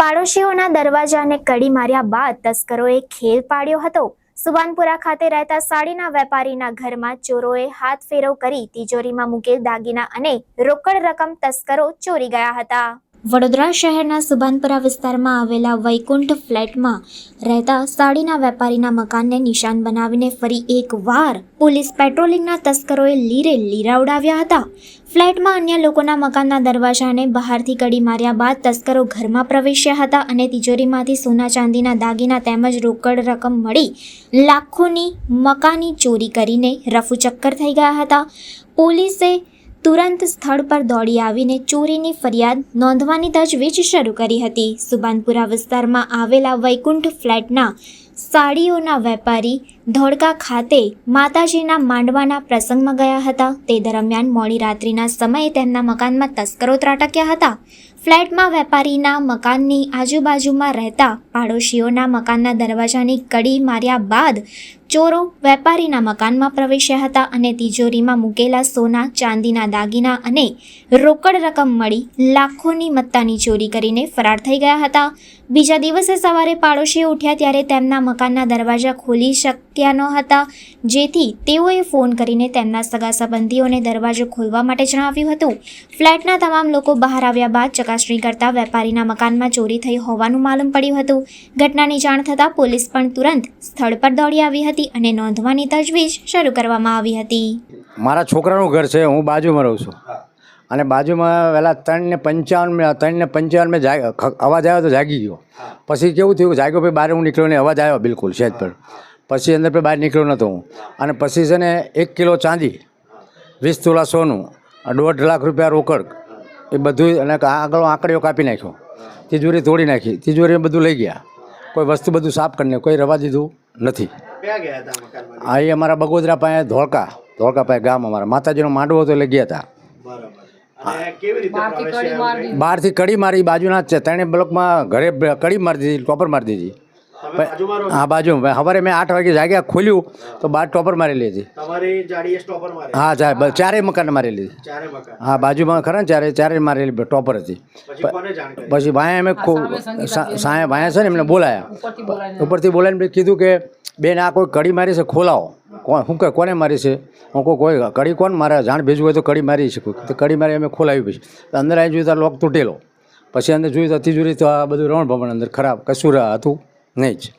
પાડોશીઓના દરવાજાને કડી માર્યા બાદ તસ્કરોએ ખેલ પાડ્યો હતો. સુબાનપુરા ખાતે રહેતા સાડીના વેપારીના ઘરમાં ચોરોએ હાથ ફેરવ કરી તિજોરીમાં મૂકેલ દાગીના અને રોકડ રકમ તસ્કરો ચોરી ગયા હતા. વડોદરા શહેરના સુભાનપુરા વિસ્તારમાં આવેલા વૈકુંઠ ફ્લેટમાં રહેતા સાડીના વેપારીના મકાનને નિશાન બનાવીને ફરી એકવાર પોલીસ પેટ્રોલિંગના તસ્કરોએ લીરે લીરા ઉડાવ્યા હતા. ફ્લેટમાં અન્ય લોકોના મકાનના દરવાજાને બહારથી કડી માર્યા બાદ તસ્કરો ઘરમાં પ્રવેશ્યા હતા અને તિજોરીમાંથી સોના ચાંદીના દાગીના તેમજ રોકડ રકમ મળી લાખોની મકાની ચોરી કરીને રફુચક્કર થઈ ગયા હતા. પોલીસે તુરંત સ્થળ પર દોડી આવીને ચોરીની ફરિયાદ નોંધવાની તજવીજ શરૂ કરી હતી. સુબાનપુરા વિસ્તારમાં આવેલા વૈકુંઠ ફ્લેટના સાડીઓના વેપારી ધોળકા ખાતે માતાજીના માંડવાના પ્રસંગમાં ગયા હતા. તે દરમિયાન મોડી રાત્રિના સમયે તેમના મકાનમાં તસ્કરો ત્રાટક્યા હતા. ફ્લેટમાં વેપારીના મકાનની આજુબાજુમાં રહેતા પાડોશીઓના મકાનના દરવાજાની કડી માર્યા બાદ ચોરો વેપારીના મકાનમાં પ્રવેશ્યા હતા અને તિજોરીમાં મૂકેલા સોના, ચાંદીના દાગીના અને રોકડ રકમ મળી લાખોની મત્તાની ચોરી કરીને ફરાર થઈ ગયા હતા. બીજા દિવસે સવારે પાડોશીઓ ઉઠ્યા ત્યારે તેમના મકાનના દરવાજા ખોલી શક્યા ન હતા જેથી તેઓએ ફોન કરીને તેમના સગા સંબંધીઓને દરવાજો ખોલવા માટે જણાવ્યું હતું. ફ્લેટના તમામ લોકો બહાર આવ્યા બાદ ચકાસણી કરતા વેપારીના મકાનમાં ચોરી થઈ હોવાનું માલુમ પડ્યું હતું. ઘટનાની જાણ થતાં પોલીસ પણ તુરંત સ્થળ પર દોડી આવી હતી અને નોંધવાની તજવીજ શરૂ કરવામાં આવી હતી. મારા છોકરાનું ઘર છે, હું બાજુમાં રહું છું. અને બાજુમાં વહેલા ત્રણ ને પંચાવન મેં ત્રણ ને પંચાવન મેં જાગ અવાજ આવ્યો તો જાગી ગયો. પછી કેવું થયું? જાગ્યો પછી બહાર હું નીકળ્યો ને અવાજ આવ્યો બિલકુલ સહેજ પર. પછી અંદર પર બહાર નીકળ્યો નહોતો હું. અને પછી છે ને એક કિલો ચાંદી વીસ તોલા સોનું દોઢ લાખ રૂપિયા રોકડ એ બધું અને આગળ આંકડીઓ કાપી નાખ્યો. તિજોરી તોડી નાખી. તિજોરી બધું લઈ ગયા. કોઈ વસ્તુ બધું સાફ કરીને કોઈ રવા દીધું નથી. ગયા હતા મકાનમાં આ એ અમારા બગોદરા પાસે ધોળકા ધોળકા પાસે ગામ અમારા. માતાજીનો માંડવો હતો એટલે ગયા હતા. બહારથી કડી મારી બાજુના જ છે. ત્રણે બ્લોકમાં ઘરે કડી મારી દીધી ટોપર મારી દીધી? હા બાજુ. સવારે મેં આઠ વાગે જાગ્યા ખોલ્યું તો બાર ટોપર મારી મારે. હા સાહેબ ચારેય મકાન મારી લીધી. હા બાજુમાં ખરા ને ચારે ચારે મારેલી ટોપર હતી. પછી કોને જાણ કરી? પછી ભાયા અમે સાંય ભાયા છે ને એમને બોલાયા. ઉપરથી બોલાવીને કીધું કે બેન આ કોઈ કડી મારી છે ખોલાવો. કોણ? શું કહે કોને મારી છે? હું કહું કોઈ કડી કોણ? મારે જાણ ભેજવું હોય તો કડી મારી છે. કોઈ તો કડી મારી અમે ખોલાવી પછી. અંદર આવી જોયું તો લોક તૂટેલો. પછી અંદર જોયું તો તિજોરી તો આ બધું રણ ભમણ અંદર ખરાબ કશું હતું. નહીં જ.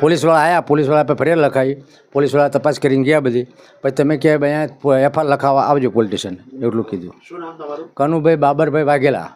પોલીસવાળા આવ્યા પોલીસવાળા પર ફરિયાદ લખાવી પોલીસવાળા તપાસ કરીને ગયા બધી. પછી તમે કહેવાય અહીંયા એફઆર લખાવવા આવજો પોલીસ સ્ટેશન એટલું કીધું. કનુભાઈ બાબરભાઈ વાઘેલા.